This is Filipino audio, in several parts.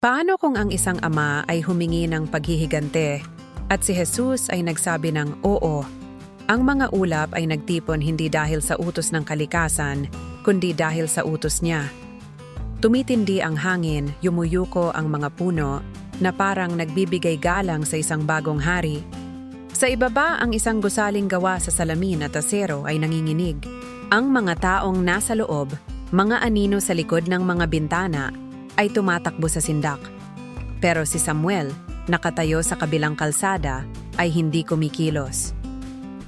Paano kung ang isang ama ay humingi ng paghihigante at si Jesus ay nagsabi ng oo? Ang mga ulap ay nagtipon hindi dahil sa utos ng kalikasan, kundi dahil sa utos niya. Tumitindi ang hangin, yumuyuko ang mga puno na parang nagbibigay galang sa isang bagong hari. Sa ibaba ang isang gusaling gawa sa salamin at asero ay nanginginig. Ang mga taong nasa loob, mga anino sa likod ng mga bintana, ay tumatakbo sa sindak. Pero si Samuel, nakatayo sa kabilang kalsada, ay hindi kumikilos.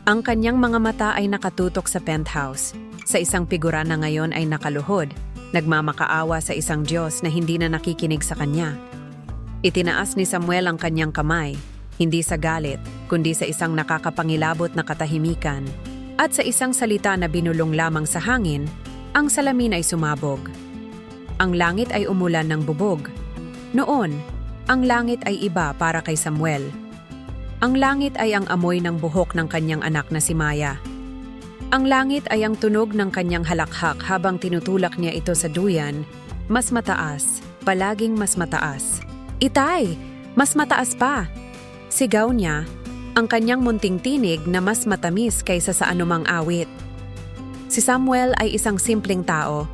Ang kanyang mga mata ay nakatutok sa penthouse, sa isang figura na ngayon ay nakaluhod, nagmamakaawa sa isang Diyos na hindi na nakikinig sa kanya. Itinaas ni Samuel ang kanyang kamay, hindi sa galit, kundi sa isang nakakapangilabot na katahimikan. At sa isang salita na binulong lamang sa hangin, ang salamin ay sumabog. Ang langit ay umulan ng bubog. Noon, ang langit ay iba para kay Samuel. Ang langit ay ang amoy ng buhok ng kanyang anak na si Maya. Ang langit ay ang tunog ng kanyang halakhak habang tinutulak niya ito sa duyan, mas mataas, palaging mas mataas. Itay, mas mataas pa. Sigaw niya, ang kanyang munting tinig na mas matamis kaysa sa anumang awit. Si Samuel ay isang simpleng tao,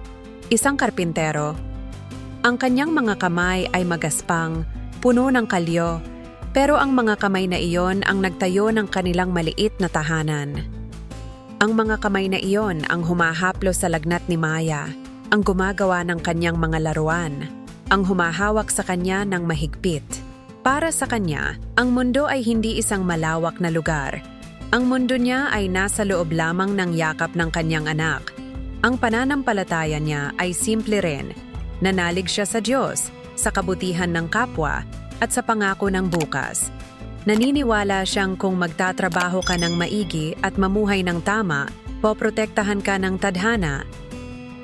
isang karpintero. Ang kanyang mga kamay ay magaspang, puno ng kalyo, pero ang mga kamay na iyon ang nagtayo ng kanilang maliit na tahanan. Ang mga kamay na iyon ang humahaplo sa lagnat ni Maya, ang gumagawa ng kanyang mga laruan, ang humahawak sa kanya ng mahigpit. Para sa kanya, ang mundo ay hindi isang malawak na lugar. Ang mundo niya ay nasa loob lamang ng yakap ng kanyang anak. Ang pananampalataya niya ay simple rin. Nanalig siya sa Diyos, sa kabutihan ng kapwa, at sa pangako ng bukas. Naniniwala siyang kung magtatrabaho ka ng maigi at mamuhay ng tama, poprotektahan ka ng tadhana.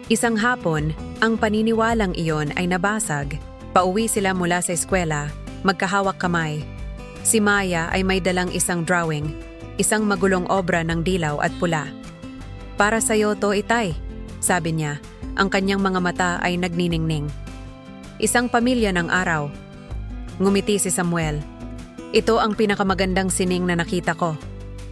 Isang hapon, ang paniniwalang iyon ay nabasag. Pauwi sila mula sa eskwela, magkahawak kamay. Si Maya ay may dalang isang drawing, isang magulong obra ng dilaw at pula. Para sa'yo to itay, sabi niya, ang kanyang mga mata ay nagniningning. Isang pamilya ng araw. Ngumiti si Samuel. Ito ang pinakamagandang sining na nakita ko.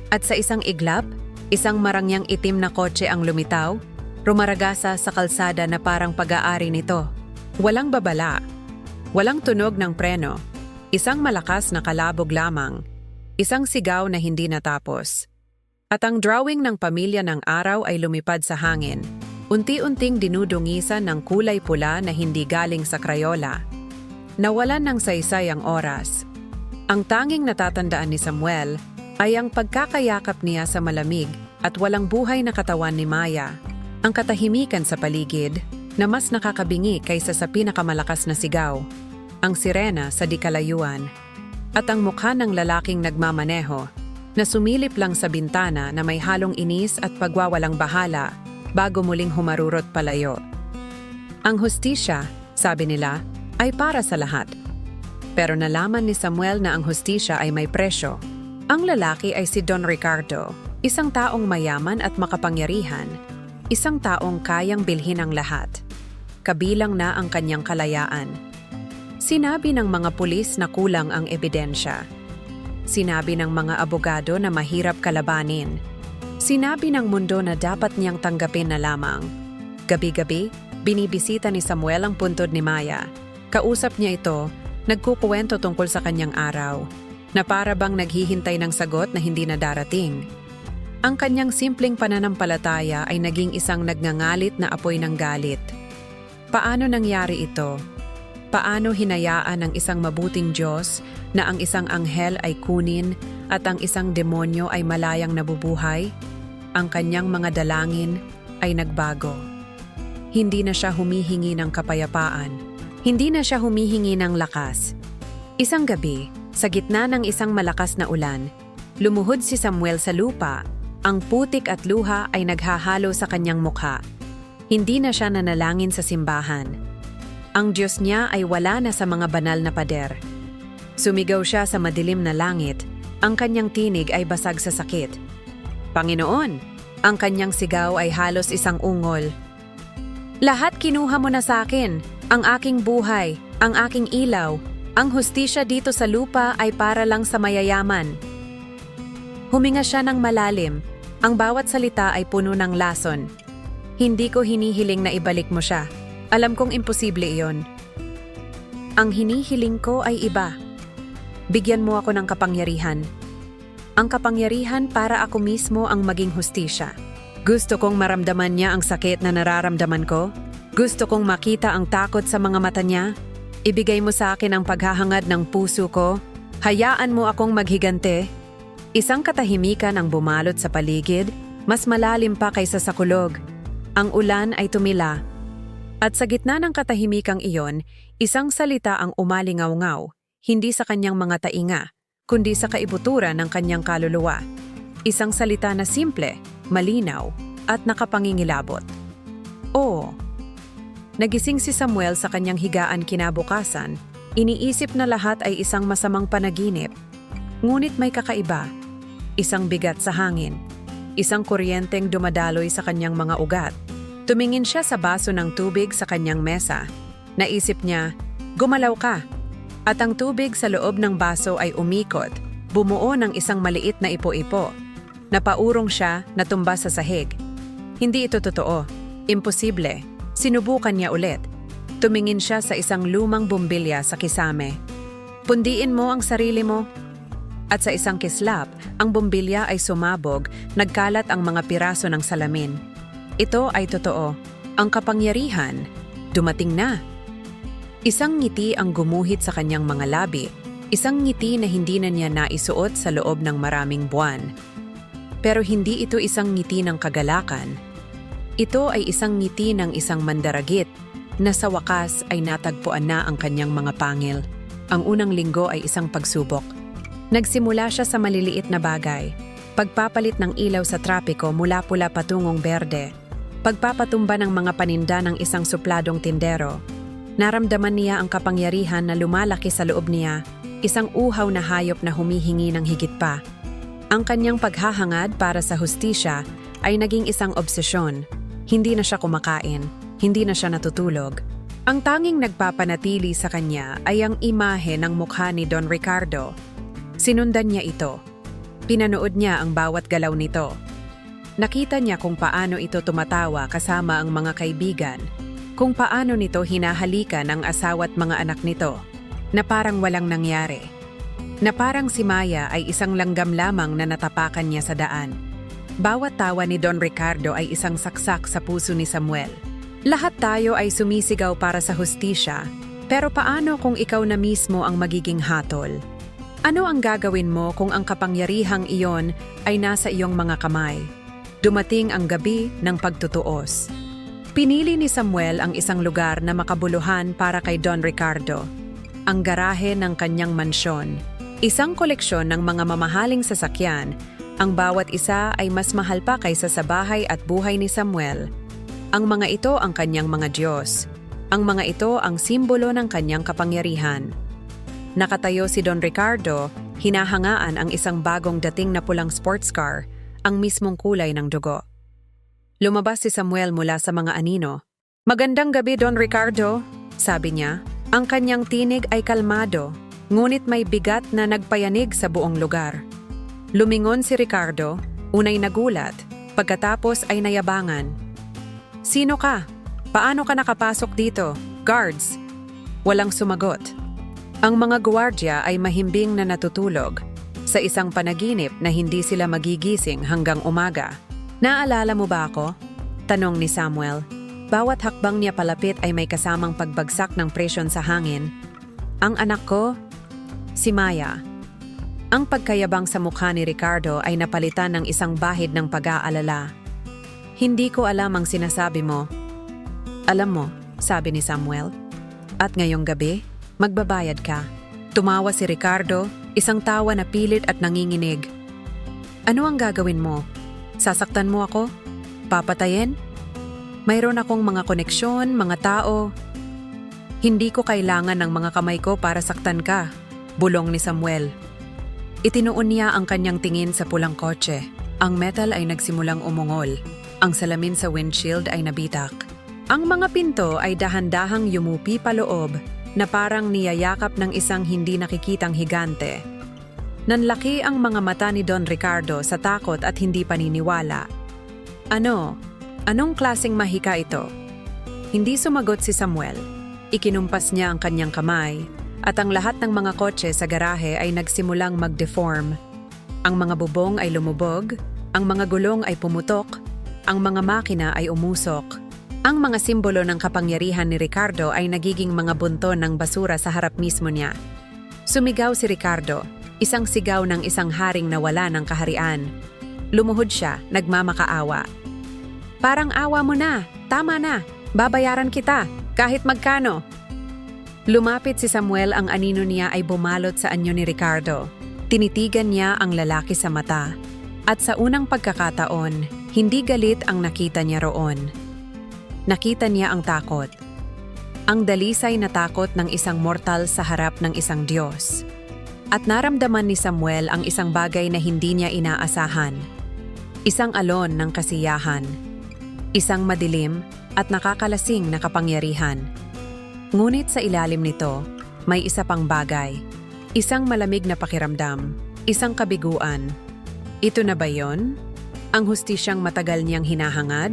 At sa isang iglap, isang marangyang itim na kotse ang lumitaw, rumaragasa sa kalsada na parang pag-aari nito. Walang babala, walang tunog ng preno, isang malakas na kalabog lamang, isang sigaw na hindi natapos. At ang drawing ng pamilya ng araw ay lumipad sa hangin, unti-unting dinudungisan ng kulay pula na hindi galing sa Crayola. Nawalan ng saysay ang oras. Ang tanging natatandaan ni Samuel ay ang pagkakayakap niya sa malamig at walang buhay na katawan ni Maya. Ang katahimikan sa paligid na mas nakakabingi kaysa sa pinakamalakas na sigaw. Ang sirena sa dikalayuan. At ang mukha ng lalaking nagmamaneho na sumilip lang sa bintana na may halong inis at pagwawalang bahala bago muling humarurot palayo. Ang hustisya, sabi nila, ay para sa lahat. Pero nalaman ni Samuel na ang hustisya ay may presyo. Ang lalaki ay si Don Ricardo, isang taong mayaman at makapangyarihan, isang taong kayang bilhin ang lahat. Kabilang na ang kanyang kalayaan. Sinabi ng mga pulis na kulang ang ebidensya. Sinabi ng mga abogado na mahirap kalabanin. Sinabi ng mundo na dapat niyang tanggapin na lamang. Gabi-gabi, binibisita ni Samuel ang puntod ni Maya. Kausap niya ito, nagkukuwento tungkol sa kanyang araw, na para bang naghihintay ng sagot na hindi na darating. Ang kanyang simpleng pananampalataya ay naging isang nagngangalit na apoy ng galit. Paano nangyari ito? Paano hinayaan ng isang mabuting Diyos na ang isang anghel ay kunin at ang isang demonyo ay malayang nabubuhay? Ang kanyang mga dalangin ay nagbago. Hindi na siya humihingi ng kapayapaan hindi na siya humihingi ng lakas. Isang gabi, sa gitna ng isang malakas na ulan, lumuhod si Samuel sa lupa. Ang putik at luha ay naghahalo sa kanyang mukha. Hindi na siya nanalangin sa simbahan. Ang Diyos niya ay wala na sa mga banal na pader. Sumigaw siya sa madilim na langit. Ang kanyang tinig ay basag sa sakit. Panginoon, ang kanyang sigaw ay halos isang ungol. Lahat kinuha mo na sa akin, ang aking buhay, Ang aking ilaw, ang hustisya dito sa lupa ay para lang sa mayayaman. Huminga siya ng malalim. Ang bawat salita ay puno ng lason. Hindi ko hinihiling na ibalik mo siya. Alam kong imposible iyon. Ang hinihiling ko ay iba. Bigyan mo ako ng kapangyarihan. Ang kapangyarihan para ako mismo ang maging hustisya. Gusto kong maramdaman niya ang sakit na nararamdaman ko. Gusto kong makita ang takot sa mga mata niya. Ibigay mo sa akin ang paghahangad ng puso ko. Hayaan mo akong maghigante. Isang katahimikan ang bumalot sa paligid, mas malalim pa kaysa sa kulog. Ang ulan ay tumila. At sa gitna ng katahimikang iyon, isang salita ang umalingaw-ngaw, hindi sa kanyang mga tainga, kundi sa kaibuturan ng kanyang kaluluwa. Isang salita na simple, malinaw, at nakapangingilabot. Oo. Nagising si Samuel sa kanyang higaan kinabukasan, iniisip na lahat ay isang masamang panaginip. Ngunit may kakaiba. Isang bigat sa hangin. Isang kuryenteng dumadaloy sa kanyang mga ugat. Tumingin siya sa baso ng tubig sa kanyang mesa. Naisip niya, gumalaw ka. At ang tubig sa loob ng baso ay umikot, bumuo ng isang maliit na ipo-ipo. Napaurong siya, natumba sa sahig. Hindi ito totoo. Imposible. Sinubukan niya ulit. Tumingin siya sa isang lumang bumbilya sa kisame. Pundiin mo ang sarili mo. At sa isang kislap, ang bumbilya ay sumabog, nagkalat ang mga piraso ng salamin. Ito ay totoo. Ang kapangyarihan, dumating na. Isang ngiti ang gumuhit sa kanyang mga labi, isang ngiti na hindi na niya naisuot sa loob ng maraming buwan. Pero hindi ito isang ngiti ng kagalakan. Ito ay isang ngiti ng isang mandaragit na sa wakas ay natagpuan na ang kanyang mga pangil. Ang unang linggo ay isang pagsubok. Nagsimula siya sa maliliit na bagay. Pagpapalit ng ilaw sa trapiko mula pula patungong berde. Pagpapatumba ng mga paninda ng isang supladong tindero. Naramdaman niya ang kapangyarihan na lumalaki sa loob niya, isang uhaw na hayop na humihingi ng higit pa. Ang kanyang paghahangad para sa hustisya ay naging isang obsesyon. Hindi na siya kumakain, hindi na siya natutulog. Ang tanging nagpapanatili sa kanya ay ang imahe ng mukha ni Don Ricardo. Sinundan niya ito. Pinanood niya ang bawat galaw nito. Nakita niya kung paano ito tumatawa kasama ang mga kaibigan, kung paano nito hinahalikan ang asawa't mga anak nito, na parang walang nangyari. Na parang si Maya ay isang langgam lamang na natapakan niya sa daan. Bawat tawa ni Don Ricardo ay isang saksak sa puso ni Samuel. Lahat tayo ay sumisigaw para sa hustisya, pero paano kung ikaw na mismo ang magiging hatol? Ano ang gagawin mo kung ang kapangyarihang iyon ay nasa iyong mga kamay? Dumating ang gabi ng pagtutuos. Pinili ni Samuel ang isang lugar na makabuluhan para kay Don Ricardo. Ang garahe ng kanyang mansyon. Isang koleksyon ng mga mamahaling sasakyan. Ang bawat isa ay mas mahal pa kaysa sa bahay at buhay ni Samuel. Ang mga ito ang kanyang mga Diyos. Ang mga ito ang simbolo ng kanyang kapangyarihan. Nakatayo si Don Ricardo, hinahangaan ang isang bagong dating na pulang sports car, ang mismong kulay ng dugo. Lumabas si Samuel mula sa mga anino. Magandang gabi, Don Ricardo, sabi niya. Ang kanyang tinig ay kalmado, ngunit may bigat na nagpayanig sa buong lugar. Lumingon si Ricardo, unay nagulat, pagkatapos ay nayabangan. Sino ka? Paano ka nakapasok dito? Guards! Walang sumagot. Ang mga gwardiya ay mahimbing na natutulog sa isang panaginip na hindi sila magigising hanggang umaga. Naalala mo ba ako? Tanong ni Samuel. Bawat hakbang niya palapit ay may kasamang pagbagsak ng presyon sa hangin. Ang anak ko? Si Maya. Ang pagkayabang sa mukha ni Ricardo ay napalitan ng isang bahid ng pag-aalala. Hindi ko alam ang sinasabi mo. Alam mo, sabi ni Samuel. At ngayong gabi, magbabayad ka. Tumawa si Ricardo, isang tawa na pilit at nanginginig. Ano ang gagawin mo? Sasaktan mo ako? Papatayin? Mayroon akong mga koneksyon, mga tao. Hindi ko kailangan ng mga kamay ko para saktan ka, bulong ni Samuel. Itinuon niya ang kanyang tingin sa pulang kotse. Ang metal ay nagsimulang umungol. Ang salamin sa windshield ay nabitak. Ang mga pinto ay dahan-dahang yumupi paloob na parang niyayakap ng isang hindi nakikitang higante. Nanlaki ang mga mata ni Don Ricardo sa takot at hindi paniniwala. Ano? Anong klaseng mahika ito? Hindi sumagot si Samuel. Ikinumpas niya ang kanyang kamay at ang lahat ng mga kotse sa garahe ay nagsimulang mag-deform. Ang mga bubong ay lumubog, ang mga gulong ay pumutok, ang mga makina ay umusok. Ang mga simbolo ng kapangyarihan ni Ricardo ay nagiging mga bunton ng basura sa harap mismo niya. Sumigaw si Ricardo, isang sigaw ng isang haring nawala ng kaharian. Lumuhod siya, nagmamakaawa. Parang awa mo na, tama na, babayaran kita, kahit magkano. Lumapit si Samuel ang anino niya ay bumalot sa anyo ni Ricardo. Tinitigan niya ang lalaki sa mata. At sa unang pagkakataon, hindi galit ang nakita niya roon. Nakita niya ang takot. Ang dalisay na takot ng isang mortal sa harap ng isang Diyos. At naramdaman ni Samuel ang isang bagay na hindi niya inaasahan. Isang alon ng kasiyahan. Isang madilim at nakakalasing na kapangyarihan. Ngunit sa ilalim nito, may isa pang bagay. Isang malamig na pakiramdam. Isang kabiguan. Ito na ba yon? Ang hustisyang matagal niyang hinahangad?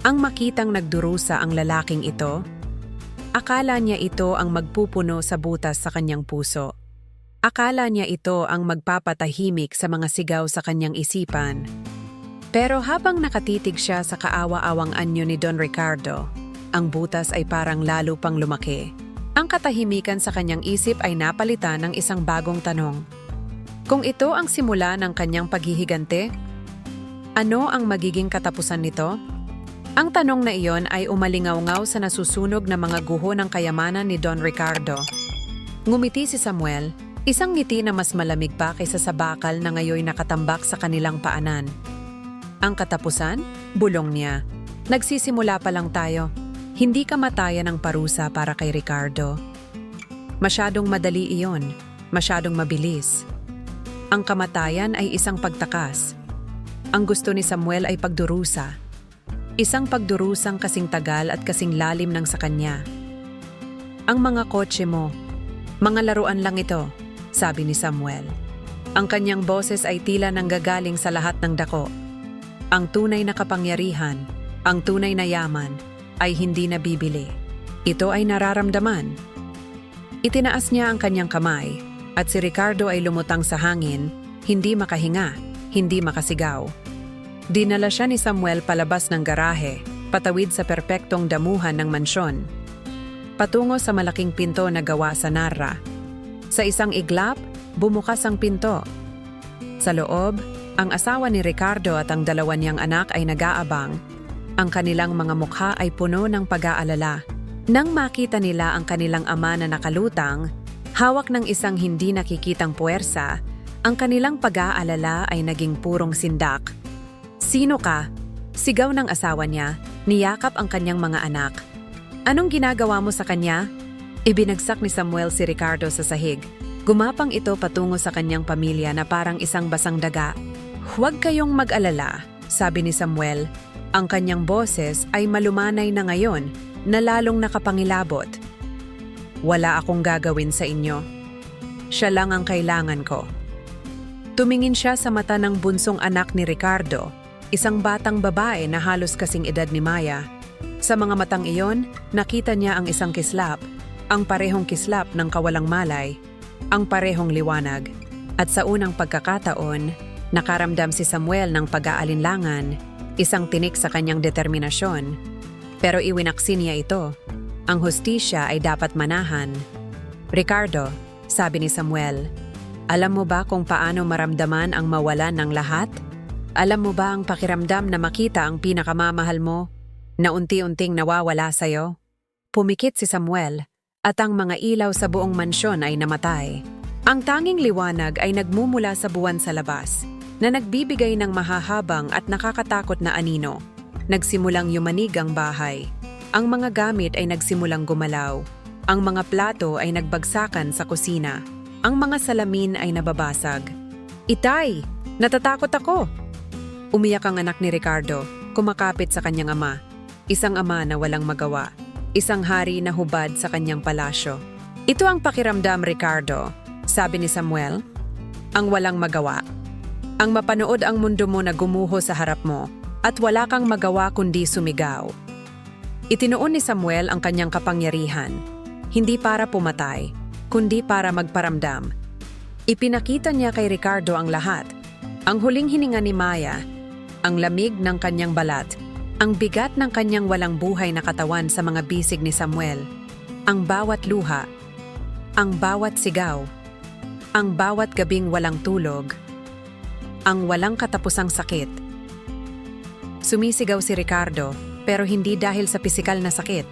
Ang makitang nagdurusa ang lalaking ito? Akala niya ito ang magpupuno sa butas sa kanyang puso. Akala niya ito ang magpapatahimik sa mga sigaw sa kanyang isipan. Pero habang nakatitig siya sa kaawa-awang anyo ni Don Ricardo, ang butas ay parang lalo pang lumaki. Ang katahimikan sa kanyang isip ay napalitan ng isang bagong tanong. Kung ito ang simula ng kanyang paghihigante, ano ang magiging katapusan nito? Ang tanong na iyon ay umalingaw-ngaw sa nasusunog na mga guho ng kayamanan ni Don Ricardo. Ngumiti si Samuel, isang ngiti na mas malamig pa kaysa sa bakal na ngayoy nakatambak sa kanilang paanan. Ang katapusan? Bulong niya. Nagsisimula pa lang tayo. Hindi kamatayan ang parusa para kay Ricardo. Masyadong madali iyon. Masyadong mabilis. Ang kamatayan ay isang pagtakas. Ang gusto ni Samuel ay pagdurusa. Isang pagdurusang kasing tagal at kasing lalim ng sa kanya. Ang mga kotse mo, mga laruan lang ito, sabi ni Samuel. Ang kanyang boses ay tila nanggagaling sa lahat ng dako. Ang tunay na kapangyarihan, ang tunay na yaman, ay hindi nabibili. Ito ay nararamdaman. Itinaas niya ang kanyang kamay at si Ricardo ay lumutang sa hangin, hindi makahinga, hindi makasigaw. Dinala siya ni Samuel palabas ng garahe, patawid sa perpektong damuhan ng mansyon. Patungo sa malaking pinto na gawa sa narra. Sa isang iglap, bumukas ang pinto. Sa loob, ang asawa ni Ricardo at ang dalawa niyang anak ay nag-aabang. Ang kanilang mga mukha ay puno ng pag-aalala. Nang makita nila ang kanilang ama na nakalutang, hawak ng isang hindi nakikitang puwersa, ang kanilang pag-aalala ay naging purong sindak. Sino ka? Sigaw ng asawa niya, niyakap ang kanyang mga anak. Anong ginagawa mo sa kanya? Ibinagsak ni Samuel si Ricardo sa sahig. Gumapang ito patungo sa kanyang pamilya na parang isang basang daga. Huwag kayong mag-alala, sabi ni Samuel. Ang kanyang boses ay malumanay na ngayon na lalong nakapangilabot. Wala akong gagawin sa inyo. Siya lang ang kailangan ko. Tumingin siya sa mata ng bunsong anak ni Ricardo, isang batang babae na halos kasing edad ni Maya. Sa mga matang iyon, nakita niya ang isang kislap, ang parehong kislap ng kawalang malay, ang parehong liwanag. At sa unang pagkakataon, nakaramdam si Samuel ng pag-aalinlangan, isang tinik sa kanyang determinasyon. Pero iwinaksi niya ito. Ang hustisya ay dapat manahan. Ricardo, sabi ni Samuel, alam mo ba kung paano maramdaman ang mawalan ng lahat? Alam mo ba ang pakiramdam na makita ang pinakamamahal mo na unti-unting nawawala sa'yo? Pumikit si Samuel at ang mga ilaw sa buong mansyon ay namatay. Ang tanging liwanag ay nagmumula sa buwan sa labas na nagbibigay ng mahahabang at nakakatakot na anino. Nagsimulang yumanig ang bahay. Ang mga gamit ay nagsimulang gumalaw. Ang mga plato ay nagbagsakan sa kusina. Ang mga salamin ay nababasag. Itay! Natatakot ako! Umiyak ang anak ni Ricardo, kumakapit sa kanyang ama. Isang ama na walang magawa. Isang hari na hubad sa kanyang palasyo. Ito ang pakiramdam, Ricardo, sabi ni Samuel. Ang walang magawa. Ang mapanood ang mundo mo na gumuho sa harap mo at wala kang magawa kundi sumigaw. Itinuon ni Samuel ang kanyang kapangyarihan, hindi para pumatay, kundi para magparamdam. Ipinakita niya kay Ricardo ang lahat. Ang huling hininga ni Maya, ang lamig ng kanyang balat, ang bigat ng kanyang walang buhay na katawan sa mga bisig ni Samuel, ang bawat luha, ang bawat sigaw, ang bawat gabing walang tulog, ang walang katapusang sakit. Sumisigaw si Ricardo, pero hindi dahil sa pisikal na sakit.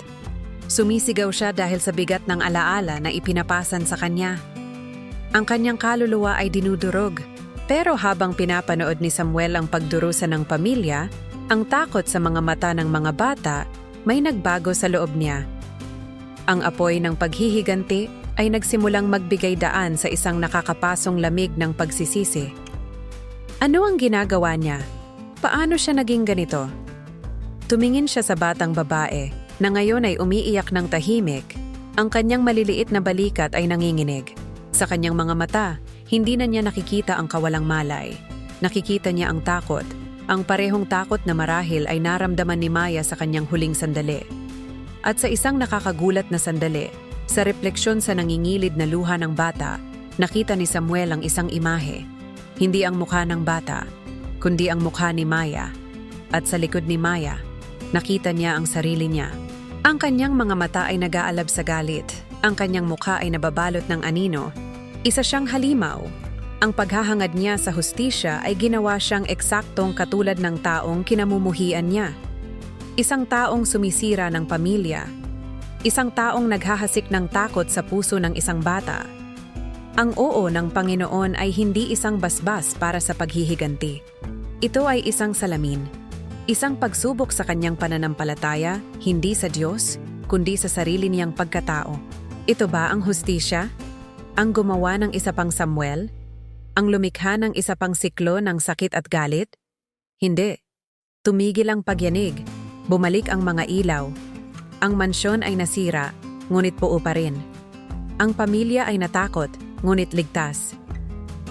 Sumisigaw siya dahil sa bigat ng alaala na ipinapasan sa kanya. Ang kanyang kaluluwa ay dinudurog. Pero habang pinapanood ni Samuel ang pagdurusa ng pamilya, ang takot sa mga mata ng mga bata, may nagbago sa loob niya. Ang apoy ng paghihiganti ay nagsimulang magbigay daan sa isang nakakapasong lamig ng pagsisisi. Ano ang ginagawa niya? Paano siya naging ganito? Tumingin siya sa batang babae na ngayon ay umiiyak ng tahimik. Ang kanyang maliliit na balikat ay nanginginig. Sa kanyang mga mata, hindi na niya nakikita ang kawalang malay. Nakikita niya ang takot. Ang parehong takot na marahil ay naramdaman ni Maya sa kanyang huling sandali. At sa isang nakakagulat na sandali, sa refleksyon sa nangingilid na luha ng bata, nakita ni Samuel ang isang imahe. Hindi ang mukha ng bata, kundi ang mukha ni Maya. At sa likod ni Maya, nakita niya ang sarili niya. Ang kanyang mga mata ay nag-aalab sa galit. Ang kanyang mukha ay nababalot ng anino. Isa siyang halimaw. Ang paghahangad niya sa hustisya ay ginawa siyang eksaktong katulad ng taong kinamumuhian niya. Isang taong sumisira ng pamilya. Isang taong naghahasik ng takot sa puso ng isang bata. Ang oo ng Panginoon ay hindi isang basbas para sa paghihiganti. Ito ay isang salamin. Isang pagsubok sa kanyang pananampalataya, hindi sa Diyos, kundi sa sarili niyang pagkatao. Ito ba ang hustisya? Ang gumawa ng isa pang Samuel? Ang lumikha ng isa pang siklo ng sakit at galit? Hindi. Tumigil ang pagyanig. Bumalik ang mga ilaw. Ang mansyon ay nasira, ngunit buo pa rin. Ang pamilya ay natakot, ngunit ligtas.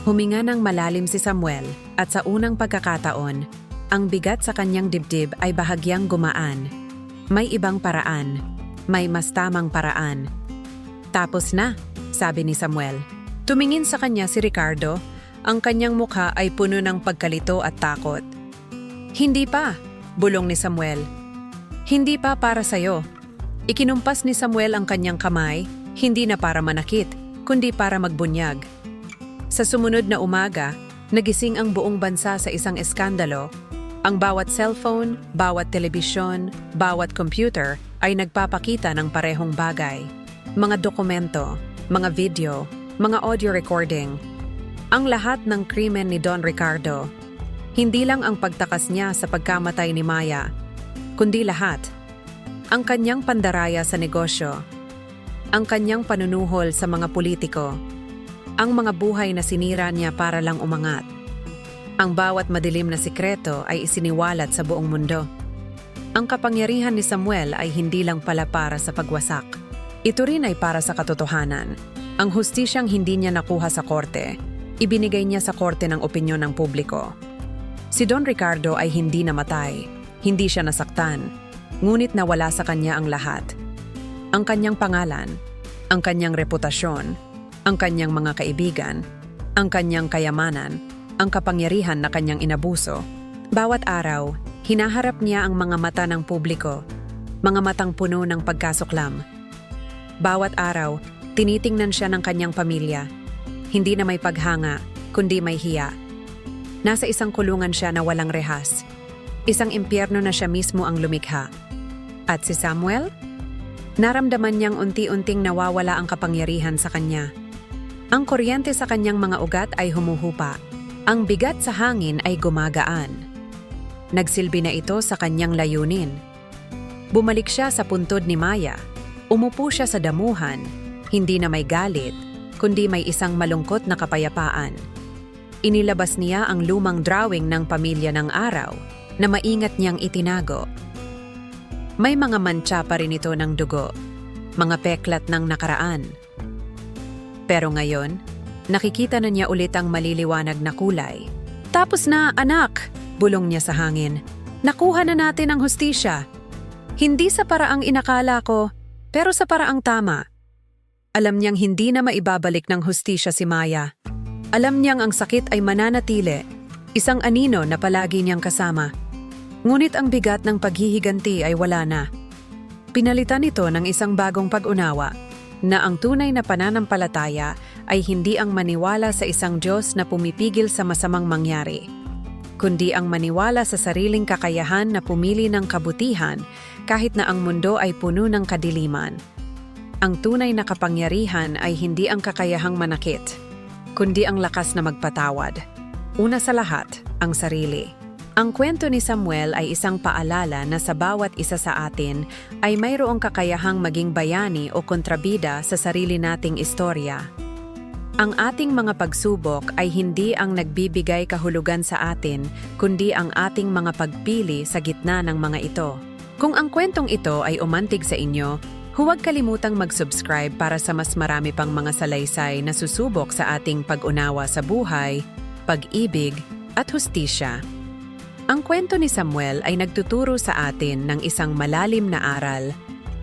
Huminga ng malalim si Samuel at sa unang pagkakataon, ang bigat sa kanyang dibdib ay bahagyang gumaan. May ibang paraan. May mas tamang paraan. Tapos na, sabi ni Samuel. Tumingin sa kanya si Ricardo, ang kanyang mukha ay puno ng pagkalito at takot. Hindi pa, bulong ni Samuel. Hindi pa para sa'yo. Ikinumpas ni Samuel ang kanyang kamay, hindi na para manakit, kundi para magbunyag. Sa sumunod na umaga, nagising ang buong bansa sa isang eskandalo. Ang bawat cellphone, bawat telebisyon, bawat computer ay nagpapakita ng parehong bagay. Mga dokumento, mga video, mga audio recording. Ang lahat ng krimen ni Don Ricardo. Hindi lang ang pagtakas niya sa pagkamatay ni Maya, kundi lahat. Ang kanyang pandaraya sa negosyo, ang kanyang panunuhol sa mga politiko, ang mga buhay na sinira niya para lang umangat. Ang bawat madilim na sikreto ay isiniwalat sa buong mundo. Ang kapangyarihan ni Samuel ay hindi lang pala para sa pagwasak. Ito rin ay para sa katotohanan. Ang hustisyang hindi niya nakuha sa korte, ibinigay niya sa korte ng opinyon ng publiko. Si Don Ricardo ay hindi namatay, hindi siya nasaktan, ngunit nawala sa kanya ang lahat. Ang kanyang pangalan, ang kanyang reputasyon, ang kanyang mga kaibigan, ang kanyang kayamanan, ang kapangyarihan na kanyang inabuso. Bawat araw, hinaharap niya ang mga mata ng publiko, mga matang puno ng pagkasuklam. Bawat araw, tinitingnan siya ng kanyang pamilya. Hindi na may paghanga, kundi may hiya. Nasa isang kulungan siya na walang rehas. Isang impyerno na siya mismo ang lumikha. At si Samuel? Naramdaman niyang unti-unting nawawala ang kapangyarihan sa kanya. Ang kuryente sa kanyang mga ugat ay humuhupa. Ang bigat sa hangin ay gumagaan. Nagsilbi na ito sa kanyang layunin. Bumalik siya sa puntod ni Maya. Umupo siya sa damuhan, hindi na may galit, kundi may isang malungkot na kapayapaan. Inilabas niya ang lumang drawing ng pamilya ng araw na maingat niyang itinago. May mga mantsa pa rin ito ng dugo, mga peklat ng nakaraan, Pero ngayon, nakikita na niya ulit ang maliliwanag na kulay. Tapos na, anak! Bulong niya sa hangin. Nakuha na natin ang hustisya. Hindi sa paraang inakala ko, pero sa paraang tama. Alam niyang hindi na maibabalik ng hustisya si Maya. Alam niyang ang sakit ay mananatili, isang anino na palagi niyang kasama. Ngunit ang bigat ng paghihiganti ay wala na. Pinalitan ito ng isang bagong pag-unawa na ang tunay na pananampalataya ay hindi ang maniwala sa isang Diyos na pumipigil sa masamang mangyari, kundi ang maniwala sa sariling kakayahan na pumili ng kabutihan kahit na ang mundo ay puno ng kadiliman. Ang tunay na kapangyarihan ay hindi ang kakayahang manakit, kundi ang lakas na magpatawad. Una sa lahat, ang sarili. Ang kwento ni Samuel ay isang paalala na sa bawat isa sa atin ay mayroong kakayahang maging bayani o kontrabida sa sarili nating istorya. Ang ating mga pagsubok ay hindi ang nagbibigay kahulugan sa atin, kundi ang ating mga pagpili sa gitna ng mga ito. Kung ang kwentong ito ay umantig sa inyo, huwag kalimutang mag-subscribe para sa mas marami pang mga salaysay na susubok sa ating pag-unawa sa buhay, pag-ibig, at hustisya. Ang kwento ni Samuel ay nagtuturo sa atin ng isang malalim na aral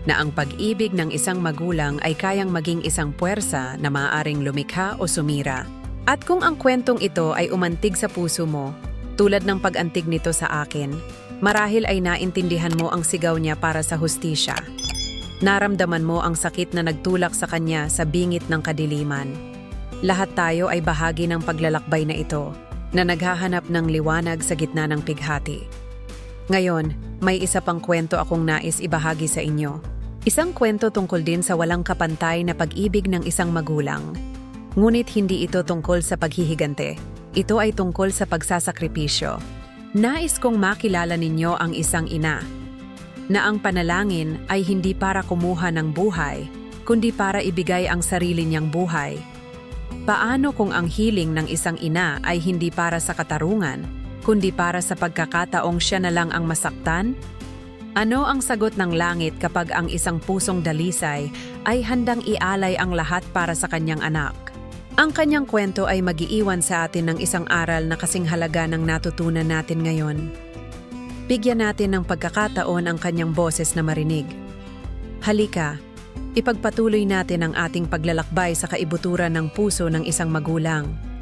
na ang pag-ibig ng isang magulang ay kayang maging isang puwersa na maaaring lumikha o sumira. At kung ang kwentong ito ay umantig sa puso mo, tulad ng pag-antig nito sa akin, marahil ay naintindihan mo ang sigaw niya para sa hustisya. Naramdaman mo ang sakit na nagtulak sa kanya sa bingit ng kadiliman. Lahat tayo ay bahagi ng paglalakbay na ito, na naghahanap ng liwanag sa gitna ng pighati. Ngayon, may isa pang kwento akong nais ibahagi sa inyo. Isang kwento tungkol din sa walang kapantay na pag-ibig ng isang magulang. Ngunit hindi ito tungkol sa paghihigante. Ito ay tungkol sa pagsasakripisyo. Nais kong makilala ninyo ang isang ina na ang panalangin ay hindi para kumuha ng buhay, kundi para ibigay ang sarili niyang buhay. Paano kung ang hiling ng isang ina ay hindi para sa katarungan, kundi para sa pagkakataong siya na lang ang masaktan? Ano ang sagot ng langit kapag ang isang pusong dalisay ay handang ialay ang lahat para sa kanyang anak? Ang kanyang kwento ay magiiwan sa atin ng isang aral na kasing halaga ng natutunan natin ngayon. Bigyan natin ng pagkakataon ang kanyang boses na marinig. Halika, ipagpatuloy natin ang ating paglalakbay sa kaibuturan ng puso ng isang magulang.